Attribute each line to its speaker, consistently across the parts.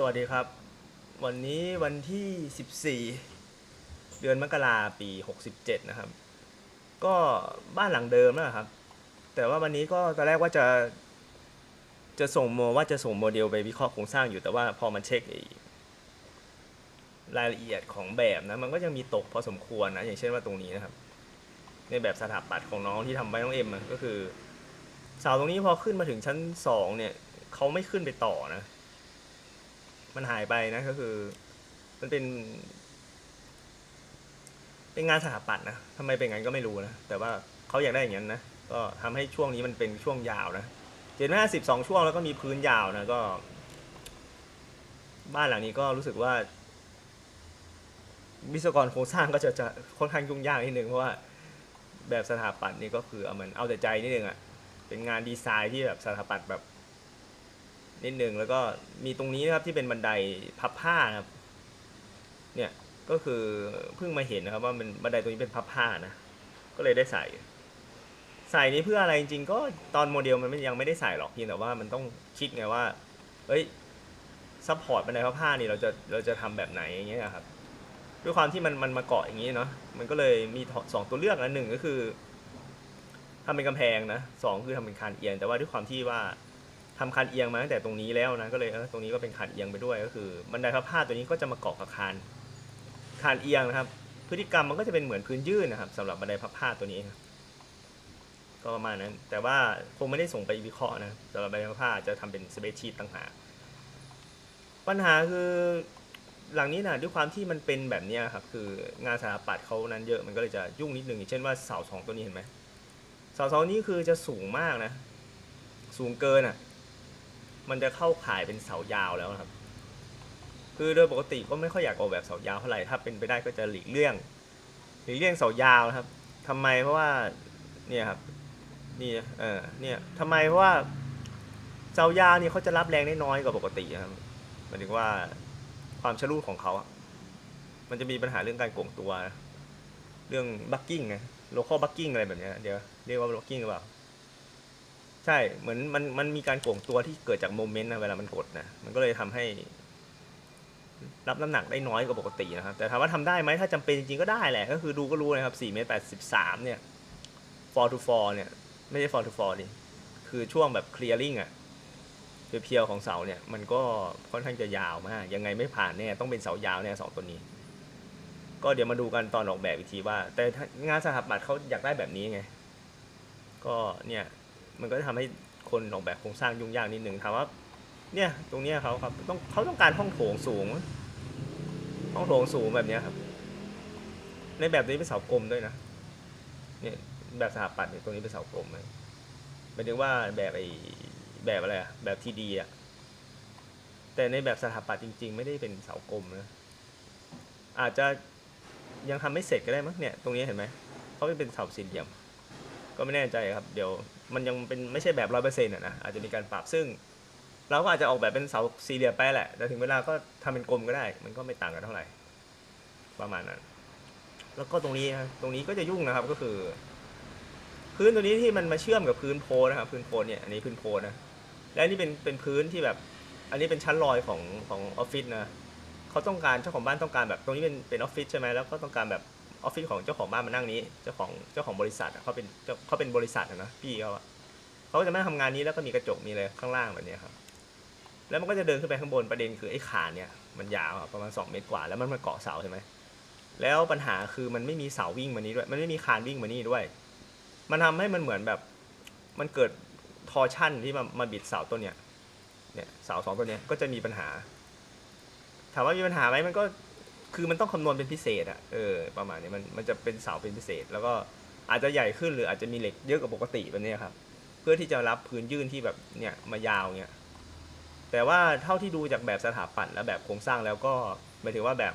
Speaker 1: สวัสดีครับ วันนี้วันที่ 14 เดือนมกราปี 67 นะครับ ก็บ้านหลังเดิมนะครับ แต่ว่าวันนี้ก็ตอนแรกว่าจะ จะส่งโมว่าจะส่งโมเดลไปวิเคราะห์โครงสร้างอยู่แต่ว่าพอมันเช็ครายละเอียดของแบบนะ มันก็ยังมีตกพอสมควรนะ อย่างเช่นว่าตรงนี้นะครับ ในแบบสถาปัตย์ของน้องที่ทำไว้น้องเอ็มก็คือเสาตรงนี้พอขึ้นมาถึงชั้นสองเนี่ยเขาไม่ขึ้นไปต่อนะ มันหายไปนะก็คือ มันเป็น เป็นงานสถาปัตย์นะทำไมเป็นงั้นก็ไม่รู้นะ แต่ว่าเขาอยากได้อย่างนั้นนะ ก็ทำให้ช่วงนี้มันเป็นช่วงยาวนะเจ็ดห้าสิบสองช่วงแล้วก็มีพื้นยาวนะก็ บ้านหลังนี้ก็รู้สึกว่าวิศวกรโครงสร้างก็จะจะค่อนข้างยุ่งยากนิดนึงเพราะว่าแบบสถาปัตย์นี่ก็คือเอามันเอาแต่ใจนิดนึงอะ่ะเป็นงานดีไซน์ที่แบบสถาปัตย์แบบ นิดนึงแล้วก็มีตรงนี้นะครับที่เป็นบันไดพับผ้าครับ เนี่ยก็คือเพิ่งมาเห็นนะครับว่ามันบันไดตรงนี้เป็นพับผ้านะ ก็เลยได้ใส่ ใส่นี้เพื่ออะไรจริงๆ ก็ตอนโมเดลมันยังไม่ได้ใส่หรอกเพียงแต่ว่ามันต้องคิดไงว่า เอ้ยซัพพอร์ตบันไดพับผ้านี่เราจะเราจะทำแบบไหนอย่างเงี้ยครับด้วยความที่มันมันมาเกาะอย่างนี้เนาะมันก็เลยมีสองตัวเลือกนะหนึ่งก็คือทำเป็นกำแพงนะสองคือทำเป็นคานเอียงแต่ว่าด้วยความที่ว่า ทำคานเอียงมาตั้งแต่ตรงนี้แล้วนะก็เลยเออตรงนี้ก็เป็นคานเอียงไปด้วยก็คือบันไดพับผ้าตัวนี้ก็จะมาเกาะกับคานคานเอียงนะครับ พฤติกรรมมันก็จะเป็นเหมือนพื้นยื่นนะครับสำหรับบันไดพับผ้าตัวนี้ครับก็ประมาณนั้น แต่ว่าคงไม่ได้ส่งไปวิเคราะห์นะสำหรับบันไดพับผ้าจะทำเป็นสเปซชีตต่างหากปัญหาคือหลังนี้นะด้วยความที่มันเป็นแบบนี้ครับคืองานสถาปัตย์เขานั้นเยอะมันก็เลยจะยุ่งนิดนึงอย่างเช่นว่าเสาสองตัวนี้เห็นไหมเสาสองนี้คือจะสูงมากนะ สูงเกินอะ มันจะเข้าข่ายเป็นเสายาวแล้วนะครับ คือโดยปกติก็ไม่ค่อยอยากออกแบบเสายาวเท่าไหร่ถ้าเป็นไปได้ก็จะหลีกเลี่ยงหลีกเลี่ยงเสายาวนะครับทำไมเพราะว่าเนี่ยครับนี่เออเนี่ยทำไมเพราะว่าเสายาวเนี่ยเขาจะรับแรงได้น้อยกว่าปกติครับหมายถึงว่าความชะลูดของเขาอะมันจะมีปัญหาเรื่องการโก่งตัว เรื่องบักกิ้งไงโลคอลบักกิ้งอะไรแบบนี้เดี๋ยวเรียกว่าบักกิ้งหรือเปล่า ใช่เหมือนมันมันมีการโก่งตัวที่เกิดจากโมเมนต์นะเวลามันกดนะมันก็เลยทำให้ รับน้ำหนักได้น้อยกว่าปกตินะครับ แต่ถามว่าทำได้ไหมถ้าจำเป็นจริงๆก็ได้แหละ ก็คือดูก็รู้นะครับ4เมตร83 เนี่ย for to for เนี่ย ไม่ใช่ for to for ดิคือช่วงแบบ clearing อะเพียวๆของเสาเนี่ย มันก็ค่อนข้างจะยาวมาก ยังไงไม่ผ่านแน่ต้องเป็นเสายาวแน่สองตัวนี้ ก็เดี๋ยวมาดูกันตอนออกแบบอีกทีว่า แต่งานสถาปัตย์เขาอยากได้แบบนี้ไง ก็เนี่ย มันก็จะทำให้คนออกแบบโครงสร้างยุ่งยากนิดหนึ่งถามว่าเนี่ยตรงเนี้ยเขาครับต้องเขาต้องการห้องโถงสูง ห้องโถงสูงแบบเนี้ยครับ ในแบบนี้เป็นเสากลมด้วยนะเนี่ยแบบสถาปัตย์เนี่ยตรงนี้เป็นเสากลมเลยหมายถึงว่าแบบไอ้แบบอะไรอะแบบทีดีอะแต่ในแบบสถาปัตย์จริง ๆ ไม่ได้เป็นเสากลมนะอาจจะยังทำไม่เสร็จก็ได้มั้งเนี่ยตรงนี้เห็นไหมเขาไม่เป็นเสาสี่เหลี่ยม ก็ไม่แน่ใจครับ เดี๋ยว มันยังเป็นไม่ใช่แบบร้อยเปอร์เซ็นต์นะอาจจะมีการปรับซึ่ง เราก็อาจจะออกแบบเป็นเสาสี่เหลี่ยมไปแหละแต่ถึงเวลาก็ทำเป็นกลมก็ได้ มันก็ไม่ต่างกันเท่าไหร่ประมาณนั้น แล้วก็ตรงนี้นะตรงนี้ก็จะยุ่งนะครับก็คือ พื้นตัวนี้ที่มันมาเชื่อมกับพื้นโพนะครับพื้นโพเนี่ยอันนี้พื้นโพนะและนี่เป็นเป็นพื้นที่แบบ อันนี้เป็นชั้นลอยของของออฟฟิศนะเขาต้องการเจ้าของบ้านต้องการแบบตรงนี้เป็นเป็นออฟฟิศใช่ไหมแล้วก็ต้องการแบบ ออฟฟิศของเจ้าของบ้านมานั่งนี้ เจ้าของเจ้าของบริษัทอะเขาเป็นเจ้าเขาเป็นบริษัทอะนะพี่เขาอะเขาก็จะมาทำงานนี้แล้วก็มีกระจกมีอะไรข้างล่างแบบเนี้ยครับ แล้วมันก็จะเดินขึ้นไปข้างบนประเด็นคือไอ้ขาเนี่ยมันยาวอะประมาณ2เมตรกว่าแล้วมันมาเกาะเสาใช่ไหมแล้วปัญหาคือมันไม่มีเสาวิ่งมานี้ด้วย มันไม่มีคานวิ่งมานี่ด้วย มันทำให้มันเหมือนแบบมันเกิดทอร์ชั่นที่มามาบิดเสาต้นเนี่ยเนี่ยเสาสองตัวเนี้ยก็จะมีปัญหา ถามว่ามีปัญหาไหมมันก็ คือมันต้องคำนวณเป็นพิเศษอะเออประมาณนี้มันมันจะเป็นเสาเป็นพิเศษ แล้วก็อาจจะใหญ่ขึ้นหรืออาจจะมีเหล็กเยอะกว่าปกติแบบนี้ครับ เพื่อที่จะรับพื้นยื่นที่แบบเนี่ยมายาวเนี่ยแต่ว่าเท่าที่ดูจากแบบสถาปัตย์และแบบโครงสร้างแล้วก็หมายถึงว่าแบบ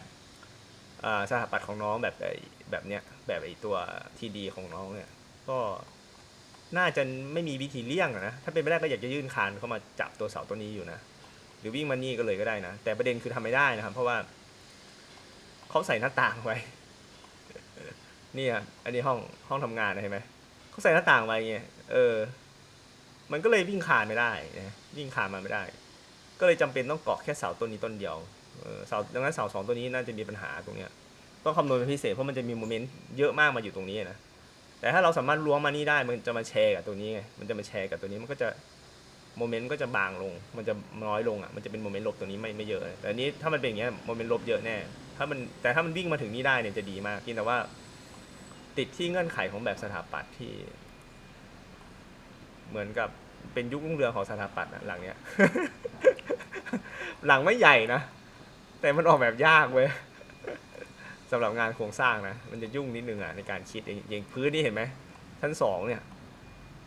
Speaker 1: สถาปัตย์ของน้องแบบไอแบบเนี้ยแบบไอ้ตัวทีดีของน้องเนี่ยก็น่าจะไม่มีวิธีเลี่ยงนะถ้าเป็นไปได้ก็อยากจะยื่นคานเข้ามาจับตัวเสาตัวนี้อยู่นะ หรือวิ่งมานี่ก็เลยก็ได้นะ แต่ประเด็นคือทำไม่ได้นะครับ เพราะว่า เขาใส่หน้าต่างไว้นี่ครับอันนี้ห้องห้องทำงานนะเห็นไหมเขาใส่หน้าต่างไว้เงี้ยเออ มันก็เลยวิ่งคานไม่ได้นะวิ่งคานมาไม่ได้ ก็เลยจำเป็นต้องเกาะแค่เสาต้นนี้ต้นเดียวเออสาดังนั้นเสาสองต้นนี้น่าจะมีปัญหาตรงเนี้ยต้องคำนวณเป็นพิเศษเพราะมันจะมีโมเมนต์เยอะมากมาอยู่ตรงนี้นะแต่ถ้าเราสามารถล้วงมานี่ได้มันจะมาแชร์กับตัวนี้ไงมันจะมาแชร์กับตัวนี้มันก็จะโมเมนต์ก็จะบางลง มันจะน้อยลงอะมันจะเป็นโมเมนต์ลบตัวนี้ไม่ไม่เยอะแต่อันนี้ถ้ามันเป็นอย่างเงี้ยโมเมนต์ลบเยอะแน่ ถ้ามันแต่ถ้ามันวิ่งมาถึงนี่ได้เนี่ยจะดีมากเพียงแต่ว่า ติดที่เงื่อนไขของแบบสถาปัตย์ที่ เหมือนกับเป็นยุครุ่งเรืองของสถาปัตย์นะหลังเนี้ย หลังไม่ใหญ่นะ แต่มันออกแบบยากเว้ยสำหรับงานโครงสร้างนะ มันจะยุ่งนิดนึงอะในการคิดอย่างพื้นนี่เห็นไหมชั้นสองเนี่ย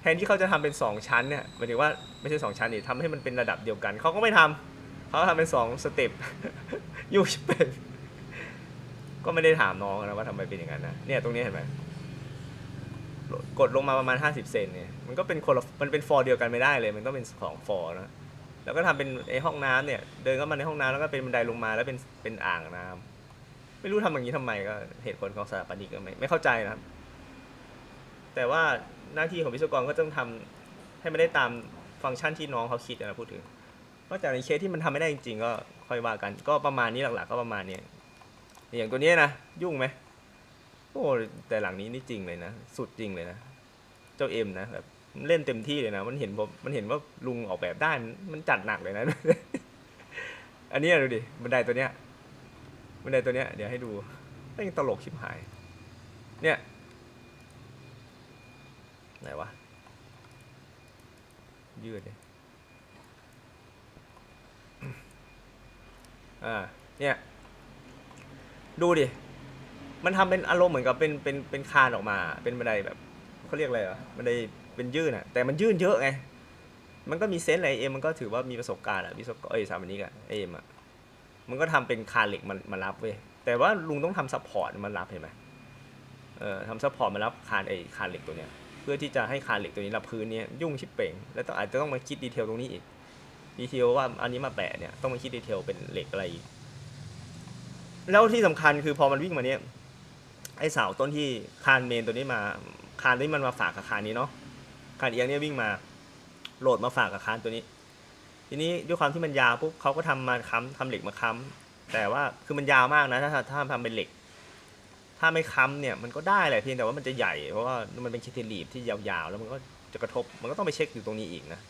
Speaker 1: แทนที่เขาจะทำเป็นสองชั้นเนี่ยหมายถึงว่าไม่ใช่สองชั้นนี่ทำให้มันเป็นระดับเดียวกัน เขาก็ไม่ทำเขาทำเป็นสองสเต็ปยุ่งเป็น ก็ไม่ได้ถามน้องนะว่าทำไมเป็นอย่างนั้นนะเนี่ยตรงนี้เห็นไหมกดลงมาประมาณ 50 เซนเนี่ยมันก็เป็นคนมันเป็นฟอร์เดียวกันไม่ได้เลย มันต้องเป็นสองฟอร์นะแล้วก็ทำเป็นไอห้องน้ำเนี่ย เดินเข้ามาในห้องน้ำแล้วก็เป็นบันไดลงมาแล้วเป็นเป็นอ่างน้ำไม่รู้ทำอย่างนี้ทำไมก็เหตุผลของสถาปนิกก็ไม่ไม่เข้าใจนะครับ แต่ว่าหน้าที่ของวิศวกรก็ต้องทำให้มันได้ตามฟังก์ชันที่น้องเขาคิดนะพูดถึงนอกจากในเคสที่มันทำไม่ได้จริง ๆ ก็ค่อยว่ากัน ก็ประมาณนี้หลักๆ ก็ประมาณนี้ อย่างตัวนี้นะ ยุ่งไหมโอ้แต่หลังนี้นี่จริงเลยนะ สุดจริงเลยนะ เจ้าเอ็มนะแบบเล่นเต็มที่เลยนะ มันเห็นผมมันเห็นว่าลุงออกแบบได้มันจัดหนักเลยนะ อันนี้ดูดิบันไดตัวเนี้ยบันไดตัวเนี้ยเดี๋ยวให้ดูแม่งตลกชิบหาย เนี่ยไหนวะยืดเลยอ่าเนี่ย ดูดิ มันทำเป็นอารมณ์เหมือนกับเป็นเป็นเป็นคานออกมา เป็นบันไดแบบเขาเรียกอะไรวะบันไดเป็นยื่นอะแต่มันยื่นเยอะไง มันก็มีเซนส์อะไรเอ็มมันก็ถือว่ามีประสบการณ์อะวิศวกรเอ้ยสามันิกอะเอ็มอะมันก็ทำเป็นคานเหล็กมันมารับเว้ย แต่ว่าลุงต้องทำซัพพอร์ตมันรับเห็นไหมเออทำซัพพอร์ตมารับคานไอ้คานเหล็กตัวเนี้ย เพื่อที่จะให้คานเหล็กตัวนี้รับพื้นเนี้ยยุ่งชิบเป่ง แล้วต้องอาจจะต้องมาคิดดีเทลตรงนี้อีก ดีเทลว่าอันนี้มาแปะเนี่ยต้องมาคิดดีเทลเป็นเหล็กอะไรอีก แล้วที่สำคัญคือพอมันวิ่งมาเนี้ยไอ้เสาต้นที่คานเมนตัวนี้มา คานที่มันมาฝากกับคานนี้เนาะคานเอียงเนี่ยวิ่งมาโหลดมาฝากกับคานตัวนี้ ทีนี้ด้วยความที่มันยาวปุ๊บเขาก็ทำมาค้ำทำเหล็กมาค้ำแต่ว่าคือมันยาวมากนะถ้าถ้าทำเป็นเหล็ก ถ้าไม่ค้ำเนี่ยมันก็ได้แหละเพียงแต่ว่ามันจะใหญ่เพราะว่ามันเป็นเคเทลีฟที่ยาวๆ แล้วมันก็จะกระทบมันก็ต้องไปเช็คอยู่ตรงนี้อีกนะ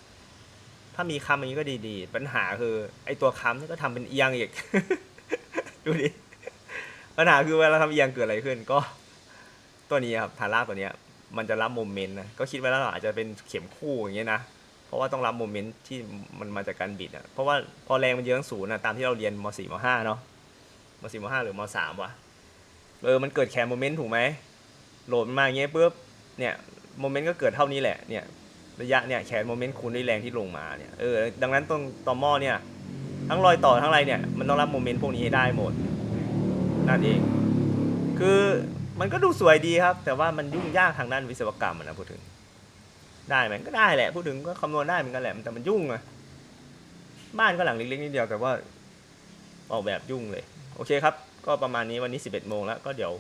Speaker 1: ถ้ามีค้ำอย่างนี้ก็ดีๆ ปัญหาคือ ไอ้ตัวค้ำนี่ก็ทำเป็นเอียงอีก ดูดิ ปัญหาคือเวลาทำเอียงเกิดอะไรขึ้นก็ ตัวนี้ครับฐานรากตัวเนี้ย มันจะรับโมเมนต์นะก็คิดไว้แล้วอาจจะเป็นเข็มคู่อย่างเงี้ยนะเพราะว่าต้องรับโมเมนต์ที่มันมาจากการบิดอะเพราะว่าพอแรงมันเยอะทั้งศูนย์นะตามที่เราเรียนม .4 ม .5 เนาะม .4 ม .5 หรือม .3 วะเออมันเกิดแคร์โมเมนต์ถูกไหมโหลดมันมาอย่างเงี้ยปุ๊บเนี่ยโมเมนต์ก็เกิดเท่านี้แหละเนี่ยระยะเนี่ยแคร์โมเมนต์คูณด้วยแรงที่ลงมาเนี่ยเออดังนั้นตรงต่อหม้อเนี่ยทั้งรอยต่อทั้งอะไรเนี่ยมันต้องรับโมเมนต์พวกนี้ให้ได้หมด นั่นเอง คือมันก็ดูสวยดีครับ แต่ว่ามันยุ่งยากทางด้านวิศวกรรมนะพูดถึง ได้ไหมก็ได้แหละพูดถึงก็คำนวณได้เหมือนกันแหละแต่มันยุ่งอะบ้านก็หลังเล็กๆนิดเดียวแต่ว่าออกแบบยุ่งเลย โอเคครับ ก็ประมาณนี้วันนี้ 11โมงแล้วก็เดี๋ยว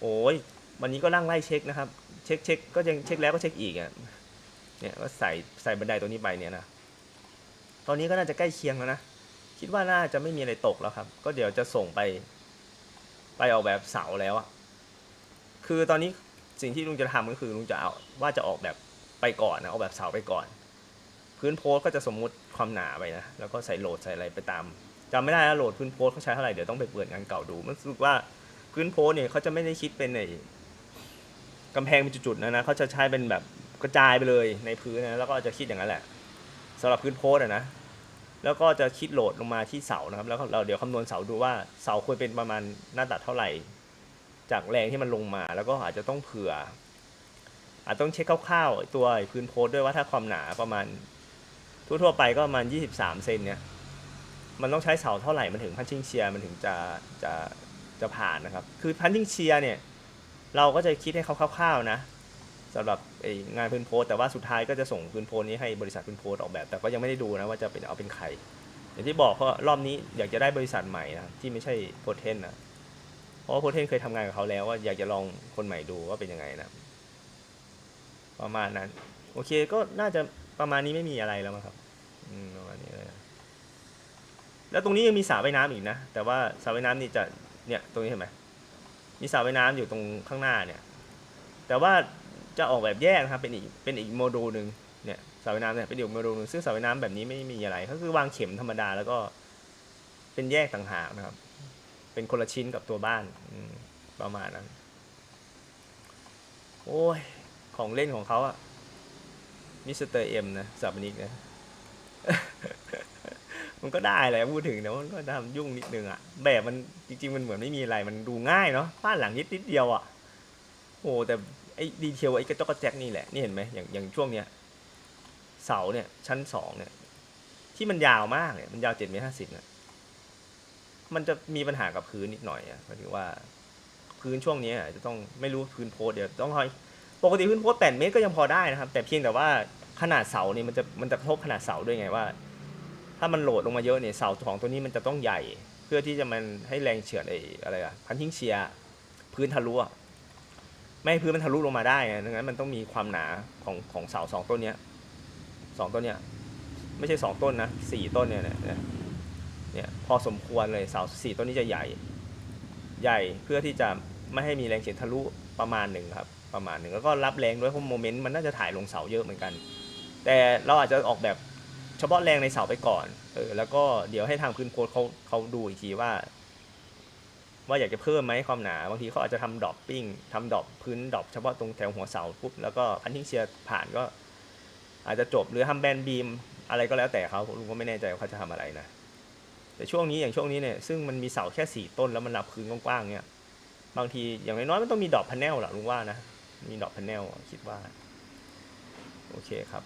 Speaker 1: โอ้ยวันนี้ก็นั่งไล่เช็คนะครับ เช็คเช็คก็ยังเช็คแล้วก็เช็คอีกอะเนี่ยก็ใส่ใส่บันไดตัวนี้ไปเนี่ยนะตอนนี้ก็น่าจะใกล้เคียงแล้วนะคิดว่าน่าจะไม่มีอะไรตกแล้วครับ ก็เดี๋ยวจะส่งไป ไปออกแบบเสาแล้วอะคือตอนนี้สิ่งที่ลุงจะทำก็คือลุงจะเอาว่าจะออกแบบไปก่อนนะออกแบบเสาไปก่อน พื้นโพสก็จะสมมุติความหนาไปนะแล้วก็ใส่โหลดใส่อะไรไปตามจำไม่ได้แล้วโหลดพื้นโพสเขาใช้เท่าไหร่เดี๋ยวต้องไปเปิดงานเก่าดูมันรู้สึกว่าพื้นโพสเนี่ยเขาจะไม่ได้คิดเป็นในกำแพงเป็นจุดๆนะนะเขาจะใช้เป็นแบบกระจายไปเลยในพื้นนะแล้วก็จะคิดอย่างนั้นแหละสำหรับพื้นโพสอะนะ แล้วก็จะคิดโหลดลงมาที่เสานะครับแล้วก็เราเดี๋ยวคำนวณเสาดูว่าเสาควรเป็นประมาณหน้าตัดเท่าไหร่ จากแรงที่มันลงมา แล้วก็อาจจะต้องเผื่อ อาจต้องเช็คคร่าวๆตัวพื้นโพสด้วยว่าถ้าความหนาประมาณ ทั่วๆไปก็ประมาณ 23 เซนเนี่ยมันต้องใช้เสาเท่าไหร่มันถึงพันชิงเชียร์มันถึงจะจะจะผ่านนะครับ คือพันชิงเชียร์เนี่ยเราก็จะคิดให้เขาคร่าวๆนะ สำหรับงานพื้นโพสแต่ว่าสุดท้ายก็จะส่งพื้นโพสนี้ให้บริษัทพื้นโพสออกแบบ แต่ก็ยังไม่ได้ดูนะว่าจะเป็นเอาเป็นใครอย่างที่บอกเพราะรอบนี้อยากจะได้บริษัทใหม่นะที่ไม่ใช่โพเทนนะเพราะว่าโพเทนเคยทำงานกับเขาแล้วว่าอยากจะลองคนใหม่ดูว่าเป็นยังไงนะประมาณนั้น โอเคก็น่าจะประมาณนี้ไม่มีอะไรแล้วมั้งครับอืมประมาณนี้เลยแล้วตรงนี้ยังมีสระว่ายน้ำอีกนะ แต่ว่าสระว่ายน้ำนี่จะเนี่ยตรงนี้เห็นไหมมีสระว่ายน้ำอยู่ตรงข้างหน้าเนี่ย แต่ว่า จะออกแบบแยกนะครับ เป็นอีกเป็นอีกโมดูลหนึ่งเนี่ยเสระว่ายน้ำเนี่ยเป็นอีกโมดูลหนึ่งซึ่งเสระว่ายน้ำแบบนี้ไม่มีอะไร ก็คือวางเข็มธรรมดาแล้วก็เป็นแยกต่างหากนะครับ เป็นคนละชิ้นกับตัวบ้านอืประมาณนั้น โอ้ย ของเล่นของเขาอะมิสเตอร์เอ็มนะสับนิกนะ มันก็ได้แหละพูดถึงแต่ว่ามันก็ทำยุ่งนิดนึงอะแบบมันจริง ๆ มันเหมือนไม่มีอะไร มันดูง่ายเนาะบ้านหลังนิดนิดเดียวอะโอ้แต่ ไอ้ดีเทลไอ้กระจกกระแจกนี่แหละนี่เห็นไหมอย่างอย่างช่วงเนี้ยเสาเนี่ยชั้นสองเนี่ยที่มันยาวมากเนี่ยมันยาวเจ็ดเมตรห้าสิบเนี่ยมันจะมีปัญหากับพื้นนิดหน่อยอะหมายถึงว่าพื้นช่วงนี้จะต้องไม่รู้พื้นโพสเดี๋ยวต้องคอยปกติพื้นโพสแปดเมตรก็ยังพอได้นะครับ แต่เพียงแต่ว่าขนาดเสานี่มันจะมันจะทบขนาดเสาด้วยไงว่า ถ้ามันโหลดลงมาเยอะเนี่ยเสาของตัวนี้มันจะต้องใหญ่ เพื่อที่จะมันให้แรงเฉือนไอ้อะไรอะพันทิ้งเชียร์พื้นทะลุอะ ไม่ให้พื้นมันทะลุลงมาได้ไงดังนั้นมันต้องมีความหนาของของเสาสองต้นเนี้ยสองต้นเนี้ยไม่ใช่สองต้นนะสี่ต้นเนี่ยเนี่ยเนี่ยพอสมควรเลยเสาสี่ต้นนี้จะใหญ่ ใหญ่เพื่อที่จะไม่ให้มีแรงเฉือนทะลุประมาณหนึ่งครับประมาณหนึ่งแล้วก็รับแรงด้วยเพราะโมเมนต์มันน่าจะถ่ายลงเสาเยอะเหมือนกัน แต่เราอาจจะออกแบบเฉพาะแรงในเสาไปก่อนเออแล้วก็เดี๋ยวให้ทางพื้นโพสเขาเขาดูอีกทีว่า ว่าอยากจะเพิ่มไหมความหนา บางทีเขาอาจจะทำดรอปปิ้งทำดรอปพื้นดรอปเฉพาะตรงแถวหัวเสาปุ๊บแล้วก็พันทิ้งเชียร์ผ่านก็ อาจจะจบหรือทำแบนบีมอะไรก็แล้วแต่เขาผมก็ไม่แน่ใจว่าเขาจะทำอะไรนะแต่ช่วงนี้อย่างช่วงนี้เนี่ยซึ่งมันมีเสาแค่สี่ต้นแล้วมันรับพื้นกว้างๆเนี่ยบางทีอย่างน้อยๆมันต้องมีดอกพาแนลหรอลุงว่านะมีดอกพาแนลคิดว่าโอเคครับ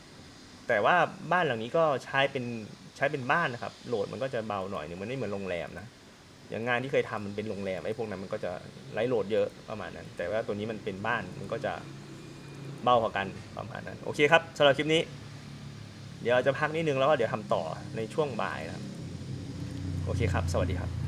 Speaker 1: แต่ว่าบ้านหลังนี้ก็ใช้เป็นใช้เป็นบ้านนะครับโหลดมันก็จะเบาหน่อยหนึ่งมันไม่เหมือนโรงแรมนะ อย่างงานที่เคยทำมันเป็นโรงแรมไอ้พวกนั้นมันก็จะไร้โหลดเยอะประมาณนั้น แต่ว่าตัวนี้มันเป็นบ้านมันก็จะเบากว่ากันประมาณนั้น โอเคครับสำหรับคลิปนี้ เดี๋ยวเราจะพักนิดนึงแล้วก็เดี๋ยวทำต่อในช่วงบ่ายนะครับ โอเคครับ สวัสดีครับ